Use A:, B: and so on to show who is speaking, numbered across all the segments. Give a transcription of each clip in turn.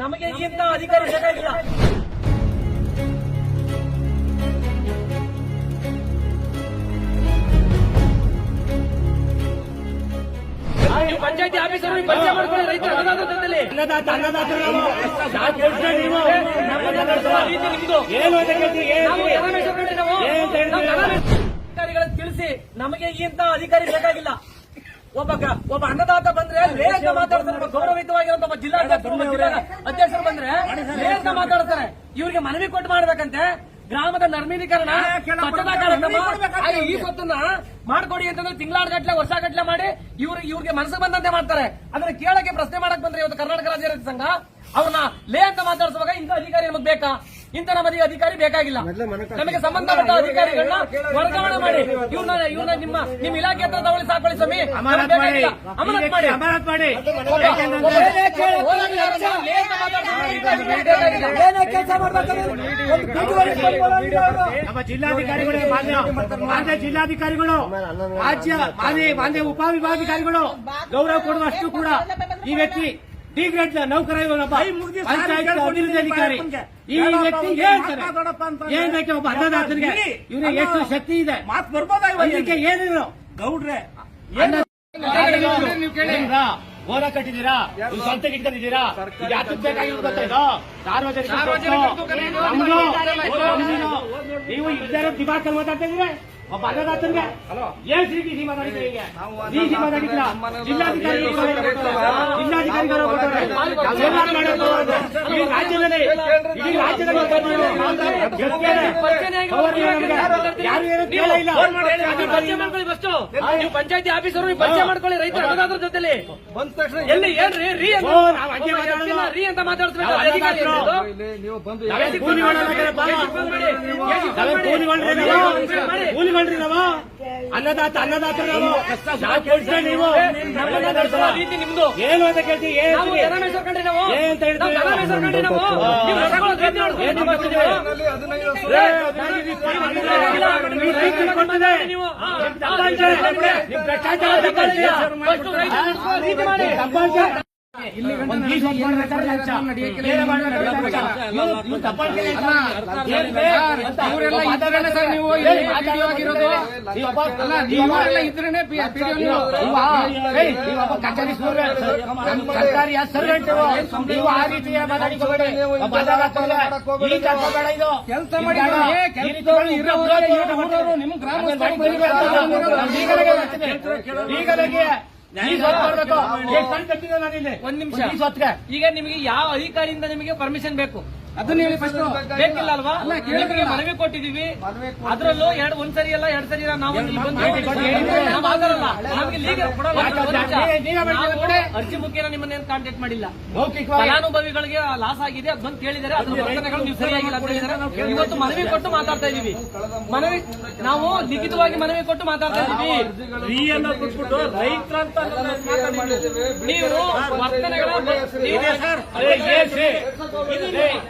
A: ನಮಗೆ ಇಂತ ಅಧಿಕಾರಿ ನೀವು ಪಂಚಾಯತಿ ಆಫೀಸರ್ ಪರಿಚಯ ಮಾಡ್ಕೊಳ್ಳಿ ರೀತಿ ಅಧಿಕಾರಿಗಳಿಗೆ ತಿಳಿಸಿ ನಮಗೆ ಇಂತ ಅಧಿಕಾರಿ ಬೇಕಾಗಿಲ್ಲ ಒಬ್ಬ ಒಬ್ಬ ಅನ್ನದಾತ ಬಂದ್ರೆ ಲೇಖ ಮಾತಾಡ್ತಾರೆ ಗೌರವಿತವಾಗಿರುವಂತ ಒಬ್ಬ ಜಿಲ್ಲಾಧ್ಯಕ್ಷರು ಒಬ್ಬ ಜಿಲ್ಲಾ ಅಧ್ಯಕ್ಷರು ಬಂದ್ರೆ ಲೇಖ ಮಾತಾಡ್ತಾರೆ. ಇವ್ರಿಗೆ ಮನವಿ ಕೊಟ್ಟು ಮಾಡ್ಬೇಕಂತೆ. ಗ್ರಾಮದ ನರ್ಮೀಕರಣ ಸ್ವಚ್ಛತಾ ಕಾರ್ಯಕ್ರಮ. ಹಾಗೆ ಈ ಸ್ವತ್ತನ್ನ ಮಾಡ್ಕೊಡಿ ಅಂತಂದ್ರೆ ವರ್ಷ ಗಟ್ಟಲೆ ಮಾಡಿ ಇವ್ರಿಗೆ ಇವ್ರಿಗೆ ಮನಸ್ಸು ಬಂದಂತೆ ಮಾಡ್ತಾರೆ. ಅದನ್ನ ಕೇಳಕ್ಕೆ ಪ್ರಶ್ನೆ ಮಾಡಕ್ ಬಂದ್ರೆ ಇವತ್ತು ಕರ್ನಾಟಕ ರಾಜ್ಯ ರೈತ ಸಂಘ ಅವ್ರನ್ನ ಲೇ ಅಂತ ಮಾತಾಡಿಸುವಾಗ ಇಂಥ ಅಧಿಕಾರಿ ನಮಗ್ ಬೇಕಾ? ಇಂಥ ನಮಗೆ ಅಧಿಕಾರಿ ಬೇಕಾಗಿಲ್ಲ ನಮಗೆ ಸಂಬಂಧಪಟ್ಟ ಅಧಿಕಾರಿಗಳನ್ನ ವರ್ಗಾವಣೆ ಮಾಡಿ ಇವ್ರನ್ನ ಇವ್ರನ್ನ ನಿಮ್ಮ ನಿಮ್ಮ ಇಲಾಖೆ ಹತ್ರ ತಗೊಳ್ಳಿ ಸಾಕೊಳ್ಳಿ ಸ್ವಾಮಿ
B: ಅಮಾನತ್ ಮಾಡಿ
A: ಅಮಾನತ್ ಮಾಡಿ
B: ನಮ್ಮ ಜಿಲ್ಲಾಧಿಕಾರಿಗಳು ಮಾನ್ಯ ಮಾನ್ಯ ಜಿಲ್ಲಾಧಿಕಾರಿಗಳು ರಾಜ್ಯ ಮಾನ್ಯ ಮಾನ್ಯ ಉಪವಿಭಾಗಾಧಿಕಾರಿಗಳು ಗೌರವ ಕೊಡುವಷ್ಟು ಕೂಡ ಈ ವ್ಯಕ್ತಿ ಡಿ ಗ್ರೇಡ್ ನೌಕರ ಇವನೊಬ್ಬ ಅಧಿಕಾರಿ ಈ ವ್ಯಕ್ತಿ ಹೇಳ್ತಾರೆ? ಏನ್ ಬೇಕು ಒಬ್ಬ ಅನ್ನದಾತನಿಗೆ ಇವನಿಗೆ ಎಷ್ಟು ಶಕ್ತಿ ಇದೆ?
C: ಮಾತು
B: ಬರ್ಬೋದಕ್ಕೆ ಏನಿರೋ
C: ಗೌಡ್ರೆ?
B: ಗೋರ ಕಟ್ಟಿದ್ದೀರಾ? ನೀವು ಸ್ವಂತ ಇಟ್ಕೊಂಡಿದ್ದೀರಾ? ಬೇಕಾಗಿರೋದು ಸಾರ್ವಜನಿಕ. ನೀವು ಇದ್ದಾರೆ ದಿಮಾಕಲ್ಲಿ ಮಾತಾಡ್ತಾ ಇದ್ರೆ ಒಬ್ಬ ಅನ್ನದಾತನಿಗೆ ಏನ್ ಸಿ ಡಿ ಸಿ ಮಾತಾಡಿದ್ರೆ ಈಗ ಡಿ ಸಿ ಮಾತಾಡಿದ್ರ ಜಿಲ್ಲಾಧಿಕಾರಿ ಜಿಲ್ಲಾಧಿಕಾರಿಗಳು ಕೊಟ್ಟವ್ರೆ. ಈ ರಾಜ್ಯದಲ್ಲಿ ಇಡೀ ರಾಜ್ಯದಲ್ಲಿ ಗೆಲ್ತಾರೆ. ಯಾರು ಏನು ಕೇಳೇ ಇಲ್ಲ.
A: ಪರಿಚಯ ಮಾಡ್ಕೊಳ್ಳಿ ಫಸ್ಟ್ ನೀವು ಪಂಚಾಯತಿ ಆಫೀಸರು ನೀವು ಪರಿಚಯ ಮಾಡ್ಕೊಳ್ಳಿ. ರೈತರ ಜೊತೆಲಿ.
C: ಬಂದ ತಕ್ಷಣ
A: ಎಲ್ಲಿ? ಏನ್ ರೀ ರೀ ಅಂತ ಮಾತಾಡ್ಸ್ಬೇಕು.
B: ನಾವು
C: ಬಂದು
B: ಕೂಲಿಗಳಲ್ಲ ಬಾ.
A: ಕೇಸ್ ಫೋನ್ ಮಾಡಿ. ಕೇಸ್ ಫೋನ್
B: ನಾವೇನ್
A: ಮಾಡಿ.
B: ಕೂಲಿಗಳ್ರಿ
A: ಕೇಸ್
B: ನಾವು? ಅನ್ನದಾತ ಅನ್ನದಾತ ನಾವು
A: ರೀತಿ ನಿಮ್ದು.
B: ಏನು ಅಂತ ಕೇಳ್ತೀವಿ ಏನ್
A: ನಾವು
B: ಹೇಳ್ತೀರಿ?
A: ಧನಮೇಶ್ವರ ಕಂಡ್ರಿ ನಾವು.
B: ಏನ್ ಅಂತ?
A: ನಾವು ಕಂಡ್ರಿ ನಾವು.
B: ಭ್ರಷ್ಟಾಚಾರ ಸರ್ಕಾರಿ ಸರ್ವೆಂಟ್ ನೀವು. ಆ ರೀತಿ ಮಾತಾಡಿಕೋಬೇಡಿ ಇದು.
D: ಕೆಲ್ಸ ಮಾಡಿ. ನಿಮ್ಮ ಗ್ರಾಮ
B: ಈಗಲೇ
A: ಒಂದ್ ನಿಮಿಷ. ಈಗ ನಿಮಗೆ ಯಾವ ಅಧಿಕಾರಿಯಿಂದ ನಿಮಗೆ ಪರ್ಮಿಷನ್ ಬೇಕು?
D: ಅದನ್ನ ಹೇಳಿ ಫಸ್ಟ್
A: ಬೇಕಿಲ್ಲ ಅಲ್ವಾ. ನಿಮಗೆ ಮನವಿ ಕೊಟ್ಟಿದೀವಿ ಅದ್ರಲ್ಲೂ ಎರಡು ಒಂದ್ ಸರಿ ಅಲ್ಲ ಎರಡ್ ಸರಿ ನಾವು ಅರ್ಜಿ ಮುಖೇನ ನಿಮ್ಮನ್ನೇನು ಕಾಂಟ್ಯಾಕ್ಟ್ ಮಾಡಿಲ್ಲ ಫಲಾನುಭವಿಗಳಿಗೆ ಲಾಸ್ ಆಗಿದೆ ಅದ್ ಬಂದು ಕೇಳಿದರೆ ಅದ್ರ ವರ್ತನೆಗಳು ನೀವು ಸರಿಯಾಗಿಲ್ಲ ಅಂತ ಹೇಳಿದ್ರೆ ಇವತ್ತು ಮನವಿ ಕೊಟ್ಟು ಮಾತಾಡ್ತಾ ಇದೀವಿ ಮನವಿ ನಾವು ಲಿಖಿತವಾಗಿ ಮನವಿ ಕೊಟ್ಟು ಮಾತಾಡ್ತಾ ಇದೀವಿ ನೀವು ವರ್ತನೆಗಳ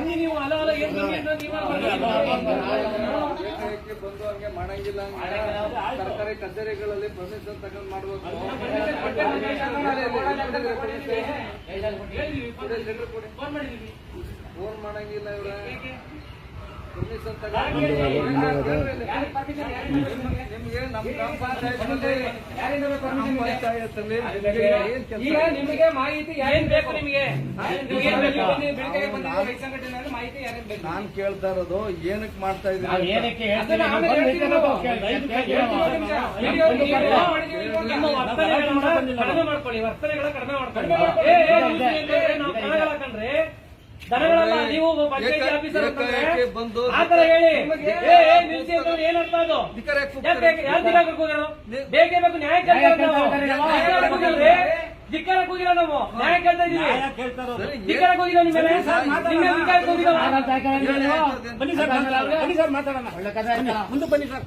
A: ಬೀದಿ
C: ಹಂಗೆ ಮಾಡಂಗಿಲ್ಲ ಸರ್ಕಾರಿ ಕಚೇರಿಗಳಲ್ಲಿ ಪರ್ಮಿಷನ್ ತಗೊಂಡ್ ಮಾಡಬೇಕು ಫೋನ್ ಮಾಡಂಗಿಲ್ಲ ಇವ್ರ
A: ಈಗ ನಿಮಗೆ ಮಾಹಿತಿ ಏನ್ ಬೇಕು ನಿಮಗೆ ಮಾಹಿತಿ ಯಾರೇನ್ ಬೇಕು
C: ನಾನ್ ಕೇಳ್ತಾ ಇರೋದು ಏನಕ್ಕೆ ಮಾಡ್ತಾ ಇದ್ದೀನಿ
B: ಏನಕ್ಕೆ
A: ನಿಮ್ಮ ವರ್ತನೆಗಳನ್ನ ಕಡಿಮೆ ಮಾಡ್ಕೊಳ್ಳಿ ವರ್ತನೆಗಳ ಕಡಿಮೆ ಮಾಡ್ಕೊಳ್ಳಿ. ದನಗಳಲ್ಲ ನೀವು ಪಂಚಾಯತಿ ಆಫೀಸರ್ ಅಂತಂದ್ರೆ
C: ಏಕಾಏಕಿ ಬಂದು
A: ಆ ಹೇಳಿ. ಏ ಏ ನಿಲ್ಸಿ ಅಂತಂದ್ರೆ ಏನ್ ಅರ್ಥ ಅದು?
C: ಯಾಕೆ
A: ಬೇಕು? ಯಾರ್ ಧಿಕ್ಕಾರಕ್ಕೆ ಹೋಗಿರೋರು? ಬೇಕೇ ಬೇಕು ನ್ಯಾಯ ಕೇಳ್ತಾ ಇರೋದು ನಾವು. ಧಿಕ್ಕಾರಕ್ಕೆ ಹೋಗಿಲ್ರಿ? ಧಿಕ್ಕಾರಕ್ಕೆ ಹೋಗಿಲ್ಲ ನಾವು. ನ್ಯಾಯ ಕೇಳ್ತಾ ಇದೀವಿ.
C: ಸರಿ,
A: ಕೂಗಿಲ್ಲ ನಿಮ್ಮ ಮೇಲೆ? ನಿಮ್ಮ ಮೇಲೆ ಕೂಗಿಲ್ಲ
B: ಬನ್ನಿ ಸರ್ ಬನ್ನಿ ಸರ್ ಮಾತಾಡೋಣ. ಒಳ್ಳೆ ಕಥೆ? ಮುಂದೆ ಬನ್ನಿ ಸರ್.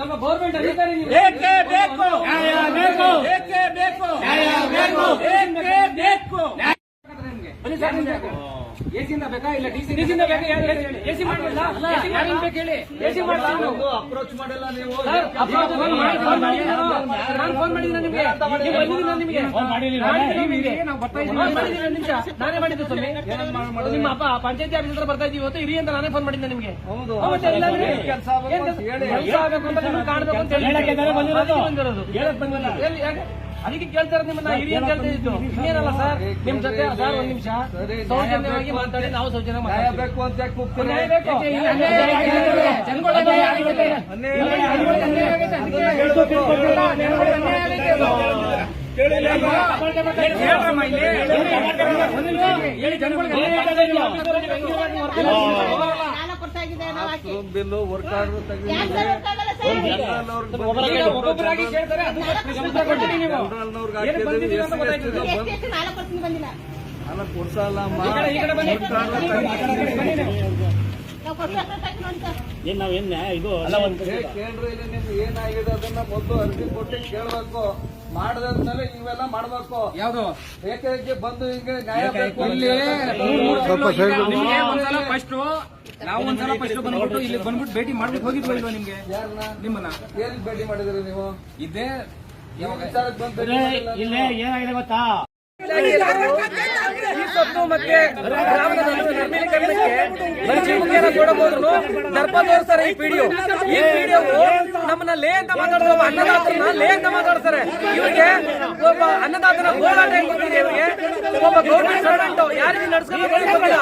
A: ನಮ್ಮ ಗೌರ್ಮೆಂಟ್ ಅಧಿಕಾರಿ ನೀವು.
B: ನ್ಯಾಯ ಬೇಕು?
D: ಬೇಕಾ? ಇಲ್ಲ ಡಿಸಿ
A: ಡಿಸಿಯಿಂದ ಬೇಕಾ? ಯಾರು ಹೇಳಿ ಎಸಿ
D: ಬೇಕು ಹೇಳಿ?
A: ಎಸಿ ಮಾಡ್ತೀನಿ
C: ಅಪ್ರೋಚ್ ಮಾಡಿಲ್ಲ ನೀವು?
A: ಸರ್, ಅಪ್ಪ ಫೋನ್ ಮಾಡಿ ಫೋನ್ ಮಾಡಿ ನಾನು ಫೋನ್ ಮಾಡಿದ್ದೀನಿ ನಿಮಗೆ. ನೀವು ಬಂದಿದ್ದೀರಾ ನಿಮಗೆ?
B: ಫೋನ್
A: ಮಾಡಿದ್ದೀನಿ ನಿಮಗೆ.
D: ನಾವು ಬರ್ತಾ ಇದ್ದೀವಿ.
A: ಫೋನ್ ಮಾಡಿದ್ದೀನಿ ಒಂದು ನಿಮಿಷ. ನಾನೇ ಮಾಡಿದ್ದು ಸ್ವಾಮಿ. ನಿಮ್ಮ ಅಪ್ಪ ಪಂಚಾಯತಿ ಆಫೀಸ್ ಹತ್ರ ಬರ್ತಾ ಇದೀವಿ ಇವತ್ತು. ಇರಿ ಅಂತ ನಾನೇ ಫೋನ್ ಮಾಡಿದ್ದೆ ನಿಮಗೆ.
C: ಹೌದು.
A: ಇಲ್ಲ
C: ಕೆಲ್ಸ ಅಂತ ಹೇಳಿ.
A: ಕೆಲಸ ಆಗಬೇಕು ಅಂತ ನಿಮಗೆ ಕಾಣಬೇಕು ಅಂತ ಹೇಳಿ.
B: ಹೇಳಕ್ಕೆ ಬಂದಿರೋದು.
A: ಅದಕ್ಕೆ
B: ಬಂದಿಲ್ಲ.
A: ಯಾಕೆ? ಅದಕ್ಕೆ ಕೇಳ್ತಾರೆ ನಿಮ್ಮನ್ನ ಹಿರಿಯ ಕೇಳ್ತಿದ್ದು ಇದ್ದು ಇನ್ನೇನಲ್ಲ ಸರ್ ನಿಮ್ ಜೊತೆ ಸರ್ ಒಂದ್ ನಿಮಿಷ ಸೌಜನ್ಯವಾಗಿ ಮಾತಾಡಿ ನಾವು ಸೌಜನ್ಯ
C: ಅಂತ
D: ಇಲ್ಲಿ. ಹೇಳಿ ಜನಗಳಿಗೆ
C: ಅಲ್ಲ ಕೊಡ್ಸಲ್ಲ
B: ಏನ್ ನಾವೇನ್ ಇದು
C: ಕೇಳ್ರಿ ನಿಮ್ಗೆ ಏನಾಗಿದೆ ಅದನ್ನ ಮೊದಲು ಅರ್ಜಿ ಕೊಟ್ಟು ಕೇಳ್ಬೇಕು ಮಾಡದ್ಮೇಲೆ ಇವೆಲ್ಲ ಮಾಡ್ಬೇಕು
D: ಯಾವ್ದು
C: ಏಕೈಕೆ ಬಂದು ಹಿಂಗೆ ನ್ಯಾಯ ಬೇಕು
D: ಇಲ್ಲಿ ಫಸ್ಟ್ ನಾವು ಒಂದ್ಸಲ ಫಸ್ಟ್ ಬಂದ್ಬಿಟ್ಟು ಇಲ್ಲಿ ಬಂದ್ಬಿಟ್ಟು ಭೇಟಿ ಮಾಡ್ಬಿಟ್ಟು ಹೋಗಿದ್ವಾ ಇಲ್ವಾ ನಿಮ್ಗೆ?
C: ಯಾರನ್ನ?
D: ನಿಮ್ಮನ್ನ?
C: ಏನ್ ಭೇಟಿ ಮಾಡಿದ್ರಿ ನೀವು?
D: ಇದೇ
B: ಇಲ್ಲೇ ಏನಾಗಿದೆ ಗೊತ್ತಾ?
A: ಈ ಸೊತ್ತು ಮತ್ತೆ ಗ್ರಾಮದ ನರ್ಮೀಕರಣಕ್ಕೆ ಮಂಚಿ ಮುಖೇನ ಕೊಡಬಹುದು ದರ್ಪ ತೋರಿಸ್ತಾರೆ ಈ ಪಿಡಿಯೋವು ನಮ್ಮನ್ನ ಲೇ ಅಂತ ಮಾತಾಡ್ತಾರೆ, ಒಬ್ಬ ಅನ್ನದಾತರನ್ನ ಲೇ ಅಂತ ಮಾತಾಡ್ತಾರೆ. ಇವರಿಗೆ ಒಬ್ಬ ಅನ್ನದಾತನ ಹೋರಾಟ ಗೊತ್ತಿದೆ ಇವರಿಗೆ? ಒಬ್ಬ ಗೌರ್ಮೆಂಟ್ ಸರ್ವೆಂಟ್ ಯಾರಿಗೆ ನಡ್ಸ್ಕೋಬೇಕು ಗೊತ್ತಿಲ್ಲ.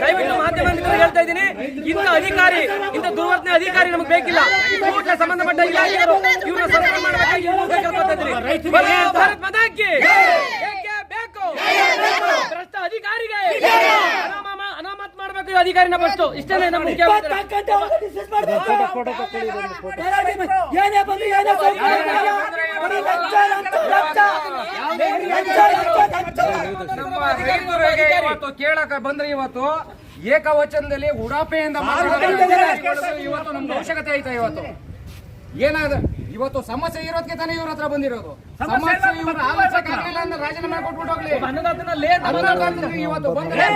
A: ದಯವಿಟ್ಟು ಮಾಧ್ಯಮ ಹೇಳ್ತಾ ಇದ್ದೀನಿ, ಇಂಥ ಅಧಿಕಾರಿ, ಇಂಥ ದುರ್ವರ್ತನೆ ಅಧಿಕಾರಿ ನಮಗೆ ಬೇಕಿಲ್ಲ. ಕೂಡಲೇ ಸಂಬಂಧಪಟ್ಟ ಇಲಾಖೆಯವರು ಇವರ ಸರ್ಕಾರ ಮಾಡಬೇಕಾಗಿ ಭಾರತ್ ಮಾತಾ ಅಧಿಕಾರಿನ ಬಸ್ತು ಇಷ್ಟೇ ನಮ್ಮ
D: ಇವತ್ತು ಕೇಳಕ ಬಂದ್ರೆ ಇವತ್ತು ಏಕವಚನದಲ್ಲಿ ಉಡಾಪೆಯಿಂದ ಇವತ್ತು ನಮ್ಗೆ ಅವಶ್ಯಕತೆ ಐತೆ ಇವತ್ತು. ಏನಾದ ಇವತ್ತು ಸಮಸ್ಯೆ ಇರೋದಕ್ಕೆ ತಾನೇ ಇವ್ರ ಹತ್ರ ಬಂದಿರೋದು. ಸಮಸ್ಯೆ ಇವ್ರ ಆಲೋಚನೆ ಆಗ್ಲಿಲ್ಲ ಅಂದ್ರೆ ರಾಜೀನಾಮೆ ಕೊಟ್ಬಿಟ್ಟು ಹೋಗ್ಲಿ. ಇವತ್ತು ಬಂದ್ರೆ